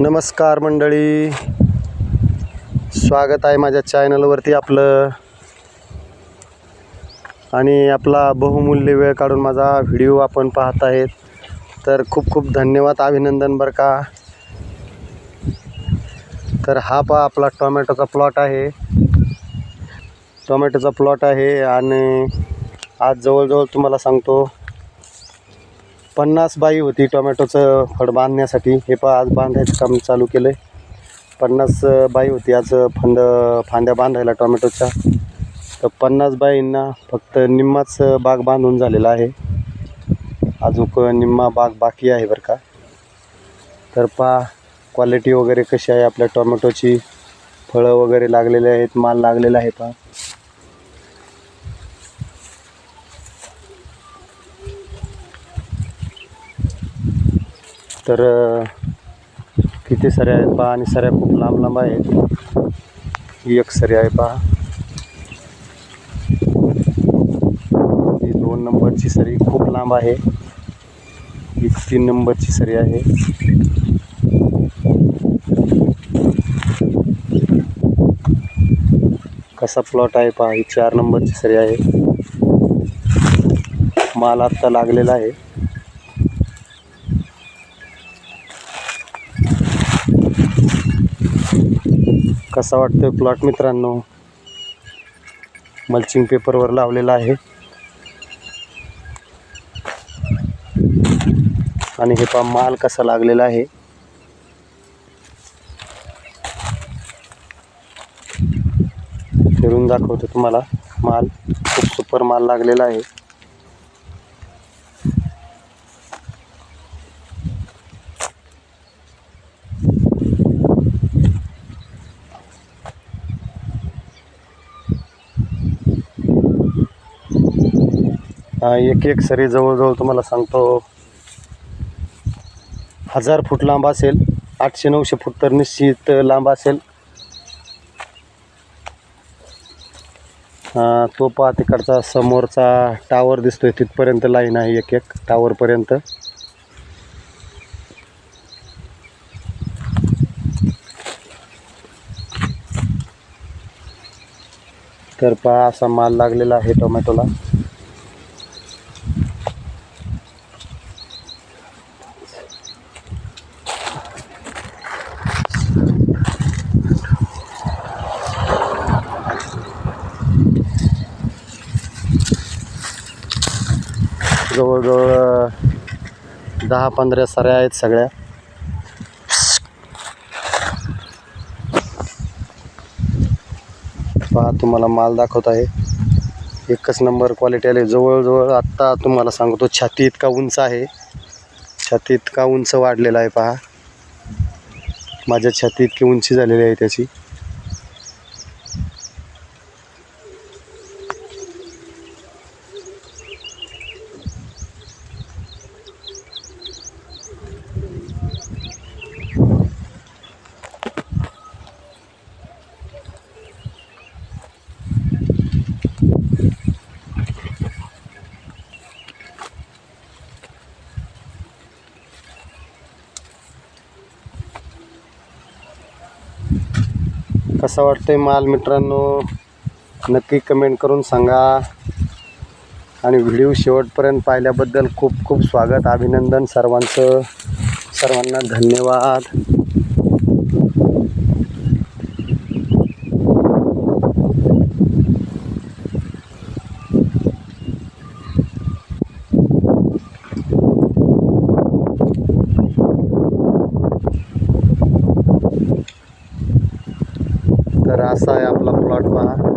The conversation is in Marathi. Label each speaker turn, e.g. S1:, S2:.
S1: नमस्कार मंडळी. स्वागत आहे माझ्या चॅनलवरती आपलं. आणि आपला बहुमूल्य वेळ काढून माझा व्हिडिओ आपण पाहत आहेत. तर खूप खूप धन्यवाद अभिनंदन बरं का. तर हा पहा आपला टोमॅटोचा प्लॉट आहे. टोमॅटोचा प्लॉट आहे आणि आज जवळजवळ तुम्हाला सांगतो पन्नास बाई होती टोमॅटोचं फळ बांधण्यासाठी. हे पहा आज बांधायचं काम चालू केलं आहे पन्नास बाई होती आज फांद फांद्या बांधायला टोमॅटोच्या. तर पन्नास बाईंना फक्त निम्माच बाग बांधून झालेला आहे. अजून निम्मा बाग बाकी आहे बरं का. तर पहा क्वालिटी वगैरे कशी आहे आपल्या टोमॅटोची? फळं वगैरे लागलेले आहेत माल लागलेला आहे पहा. तर किती सऱ्या आहेत पहा आणि सऱ्या खूप लांब लांब आहेत. ही एक सरी आहे पहा. ही दोन नंबरची सरी खूप लांब आहे. ही तीन नंबरची सरी आहे. कसा प्लॉट आहे पहा ही चार नंबरची सरी आहे. माल आत्ता लागलेला आहे. कसा वाटतोय प्लॉट मित्रांनो? मल्चिंग पेपरवर लावलेला आहे. आणि हे पहा माल कसा लागलेला आहे. फिरून दाखवतो तुम्हाला. माल खूप सुपर माल लागलेला आहे. एक एक सरी जवळजवळ तुम्हाला सांगतो. हजार फूट लांब असेल आठशे नऊशे फूट तर निश्चित लांब असेल. तो पहा तिकडचा समोरचा टावर दिसतोय तिथपर्यंत लाईन आहे एक एक टावरपर्यंत तर पहा असा माल लागलेला आहे टोमॅटोला. जवळजवळ दहा पंधरा सऱ्या आहेत सगळ्या. पहा तुम्हाला माल दाखवत आहे. एकच नंबर क्वालिटी आले. जवळजवळ आत्ता तुम्हाला सांगतो छाती इतका उंच आहे. छाती इतका उंच वाढलेला आहे पहा. माझ्या छाती इतकी उंची झालेली आहे त्याची. कसा वाटतोय माल मित्रांनो? नक्की कमेंट करून सांगा. आणि व्हिडिओ शेवटपर्यंत पाहिल्याबद्दल खूप खूप स्वागत अभिनंदन सर्वांचं. सर्वांना धन्यवाद तर असा आहे आपला प्लॉट पहा.